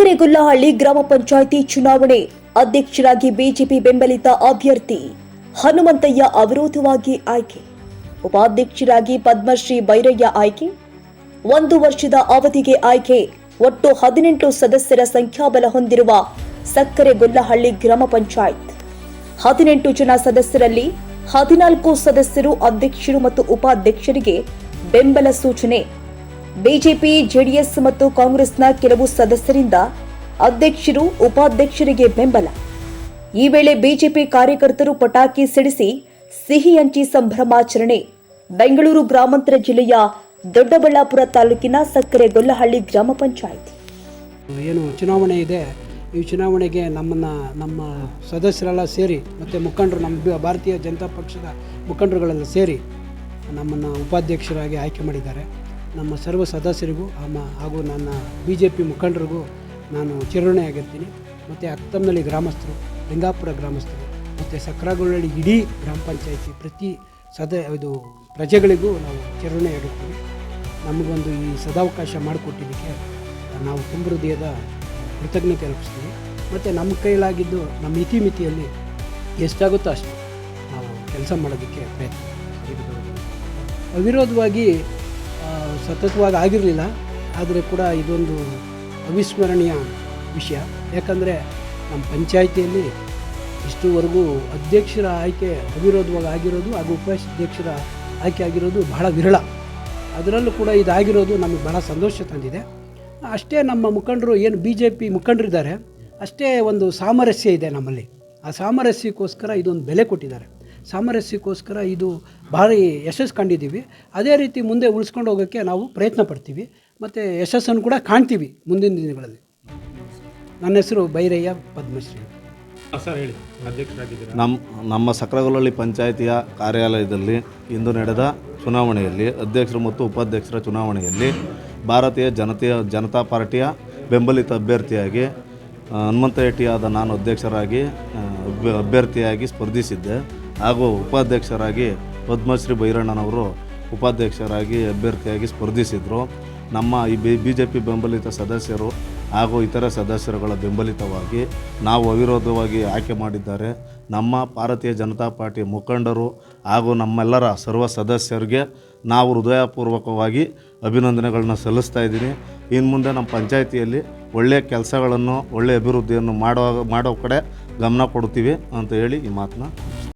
ಸಕ್ಕರೆಗೊಲ್ಲಹಳ್ಳಿ ಗ್ರಾಮ ಪಂಚಾಯಿತಿ ಚುನಾವಣೆ. ಅಧ್ಯಕ್ಷರಾಗಿ ಬಿಜೆಪಿ ಬೆಂಬಲಿತ ಅಭ್ಯರ್ಥಿ ಹನುಮಂತಯ್ಯ ಅವಿರೋಧವಾಗಿ ಆಯ್ಕೆ. ಉಪಾಧ್ಯಕ್ಷರಾಗಿ ಪದ್ಮಶ್ರೀ ಬೈರಯ್ಯ ಆಯ್ಕೆ. ಒಂದು ವರ್ಷದ ಅವಧಿಗೆ ಆಯ್ಕೆ. ಒಟ್ಟು ಹದಿನೆಂಟು ಸದಸ್ಯರ ಸಂಖ್ಯಾಬಲ ಹೊಂದಿರುವ ಸಕ್ಕರೆಗೊಲ್ಲಹಳ್ಳಿ ಗ್ರಾಮ ಪಂಚಾಯತ್. ಹದಿನೆಂಟು ಜನ ಸದಸ್ಯರಲ್ಲಿ ಹದಿನಾಲ್ಕು ಸದಸ್ಯರು ಅಧ್ಯಕ್ಷರು ಮತ್ತು ಉಪಾಧ್ಯಕ್ಷರಿಗೆ ಬೆಂಬಲ ಸೂಚನೆ. ಬಿಜೆಪಿ, ಜೆಡಿಎಸ್ ಮತ್ತು ಕಾಂಗ್ರೆಸ್ನ ಕೆಲವು ಸದಸ್ಯರಿಂದ ಅಧ್ಯಕ್ಷರು, ಉಪಾಧ್ಯಕ್ಷರಿಗೆ ಬೆಂಬಲ. ಈ ವೇಳೆ ಬಿಜೆಪಿ ಕಾರ್ಯಕರ್ತರು ಪಟಾಕಿ ಸಿಡಿಸಿ ಸಿಹಿ ಹಂಚಿ ಸಂಭ್ರಮಾಚರಣೆ ಬೆಂಗಳೂರು ಗ್ರಾಮಾಂತರ ಜಿಲ್ಲೆಯ ದೊಡ್ಡಬಳ್ಳಾಪುರ ತಾಲೂಕಿನ ಸಕ್ಕರೆ ಗೊಲ್ಲಹಳ್ಳಿ ಗ್ರಾಮ ಪಂಚಾಯಿತಿ. ಏನು ಚುನಾವಣೆ ಇದೆ. ಈ ಚುನಾವಣೆಗೆ ನಮ್ಮನ್ನ, ನಮ್ಮ ಸದಸ್ಯರೆಲ್ಲ ಸೇರಿ ಮತ್ತು ಮುಖಂಡರು ನಮ್ಮ ಭಾರತೀಯ ಜನತಾ ಪಕ್ಷದ ಮುಖಂಡರುಗಳೆಲ್ಲ ಸೇರಿ ನಮ್ಮನ್ನು ಉಪಾಧ್ಯಕ್ಷರಾಗಿ ಆಯ್ಕೆ ಮಾಡಿದ್ದಾರೆ. ನಮ್ಮ ಸರ್ವ ಸದಸ್ಯರಿಗೂ ಹಾಗೂ ನನ್ನ ಬಿ ಜೆ ಪಿ ಮುಖಂಡರಿಗೂ ನಾನು ಚಿರಣೆಯಾಗಿರ್ತೀನಿ ಮತ್ತು ಅತ್ತಮ್ನಳ್ಳಿ ಗ್ರಾಮಸ್ಥರು, ಲಿಂಗಾಪುರ ಗ್ರಾಮಸ್ಥರು, ಮತ್ತು ಸಕ್ರಾಗೊಳ್ಳಿ ಇಡೀ ಗ್ರಾಮ ಪಂಚಾಯತಿ ಪ್ರತಿ ಸದ, ಇದು ಪ್ರಜೆಗಳಿಗೂ ನಾವು ಚಿರಋಣಿಯಾಗಿರ್ತೀವಿ ನಮಗೊಂದು ಈ ಸದಾವಕಾಶ ಮಾಡಿಕೊಟ್ಟಿದ್ದಕ್ಕೆ ನಾವು ತುಂಬ ಹೃದಯದ ಕೃತಜ್ಞತೆ ಅರ್ಪಿಸ್ತೀವಿ. ಮತ್ತು ನಮ್ಮ ಕೈಲಾಗಿದ್ದು ನಮ್ಮ ಇತಿಮಿತಿಯಲ್ಲಿ ಎಷ್ಟಾಗುತ್ತೋ ಅಷ್ಟು ನಾವು ಕೆಲಸ ಮಾಡೋದಕ್ಕೆ ಪ್ರಯತ್ನ. ಅವಿರೋಧವಾಗಿ ಸತತವಾಗಿ ಆಗಿರಲಿಲ್ಲ, ಆದರೆ ಕೂಡ ಇದೊಂದು ಅವಿಸ್ಮರಣೀಯ ವಿಷಯ. ಯಾಕಂದರೆ ನಮ್ಮ ಪಂಚಾಯಿತಿಯಲ್ಲಿ ಇಷ್ಟುವರೆಗೂ ಅಧ್ಯಕ್ಷರ ಆಯ್ಕೆ ಅವಿರೋಧವಾಗಿ ಆಗಿರೋದು ಹಾಗೂ ಉಪಾಧ್ಯಕ್ಷರ ಆಯ್ಕೆ ಆಗಿರೋದು ಬಹಳ ವಿರಳ. ಅದರಲ್ಲೂ ಕೂಡ ಇದಾಗಿರೋದು ನಮಗೆ ಬಹಳ ಸಂತೋಷ ತಂದಿದೆ. ಅಷ್ಟೇ ನಮ್ಮ ಮುಖಂಡರು ಏನು ಬಿ ಜೆ ಪಿ ಮುಖಂಡರಿದ್ದಾರೆ, ಅಷ್ಟೇ ಒಂದು ಸಾಮರಸ್ಯ ಇದೆ ನಮ್ಮಲ್ಲಿ. ಆ ಸಾಮರಸ್ಯಕ್ಕೋಸ್ಕರ ಇದೊಂದು ಬೆಲೆ ಕೊಟ್ಟಿದ್ದಾರೆ. ಸಾಮರಸ್ಯಕ್ಕೋಸ್ಕರ ಇದು ಭಾರಿ ಯಶಸ್ಸು ಕಂಡಿದ್ದೀವಿ. ಅದೇ ರೀತಿ ಮುಂದೆ ಉಳಿಸ್ಕೊಂಡು ಹೋಗೋಕ್ಕೆ ನಾವು ಪ್ರಯತ್ನ ಪಡ್ತೀವಿ. ಮತ್ತು ಯಶಸ್ಸನ್ನು ಕೂಡ ಕಾಣ್ತೀವಿ ಮುಂದಿನ ದಿನಗಳಲ್ಲಿ. ನನ್ನ ಹೆಸರು ಬೈರಯ್ಯ ಪದ್ಮಶ್ರೀ. ಸರ್ ಹೇಳಿ ಅಧ್ಯಕ್ಷರಾಗಿದ್ದೀರಾ? ನಮ್ಮ ನಮ್ಮ ಸಕ್ರಗುಲಹಳ್ಳಿ ಪಂಚಾಯಿತಿಯ ಕಾರ್ಯಾಲಯದಲ್ಲಿ ಇಂದು ನಡೆದ ಚುನಾವಣೆಯಲ್ಲಿ ಅಧ್ಯಕ್ಷರು ಮತ್ತು ಉಪಾಧ್ಯಕ್ಷರ ಚುನಾವಣೆಯಲ್ಲಿ ಭಾರತೀಯ ಜನತೆಯ ಜನತಾ ಪಾರ್ಟಿಯ ಬೆಂಬಲಿತ ಅಭ್ಯರ್ಥಿಯಾಗಿ ಹನುಮಂತ ಹೆಟ್ಟಿಯಾದ ನಾನು ಅಧ್ಯಕ್ಷರಾಗಿ ಅಭ್ಯ- ಅಭ್ಯರ್ಥಿಯಾಗಿ ಸ್ಪರ್ಧಿಸಿದ್ದೆ. ಹಾಗೂ ಉಪಾಧ್ಯಕ್ಷರಾಗಿ ಪದ್ಮಶ್ರೀ ಭೈರಣ್ಣನವರು ಉಪಾಧ್ಯಕ್ಷರಾಗಿ ಅಭ್ಯರ್ಥಿಯಾಗಿ ಸ್ಪರ್ಧಿಸಿದರು. ನಮ್ಮ ಈ ಬಿ ಬಿ ಜೆ ಪಿ ಬೆಂಬಲಿತ ಸದಸ್ಯರು ಹಾಗೂ ಇತರ ಸದಸ್ಯರುಗಳ ಬೆಂಬಲಿತವಾಗಿ ನಾವು ಅವಿರೋಧವಾಗಿ ಆಯ್ಕೆ ಮಾಡಿದ್ದಾರೆ. ನಮ್ಮ ಭಾರತೀಯ ಜನತಾ ಪಾರ್ಟಿ ಮುಖಂಡರು ಹಾಗೂ ನಮ್ಮೆಲ್ಲರ ಸರ್ವ ಸದಸ್ಯರಿಗೆ ನಾವು ಹೃದಯಪೂರ್ವಕವಾಗಿ ಅಭಿನಂದನೆಗಳನ್ನ ಸಲ್ಲಿಸ್ತಾ ಇದ್ದೀನಿ. ಇನ್ನು ಮುಂದೆ ನಮ್ಮ ಪಂಚಾಯಿತಿಯಲ್ಲಿ ಒಳ್ಳೆಯ ಕೆಲಸಗಳನ್ನು ಒಳ್ಳೆಯ ಅಭಿವೃದ್ಧಿಯನ್ನು ಮಾಡೋ ಮಾಡೋ ಕಡೆ ಗಮನ ಕೊಡ್ತೀವಿ ಅಂತ ಹೇಳಿ ಈ ಮಾತನ್ನ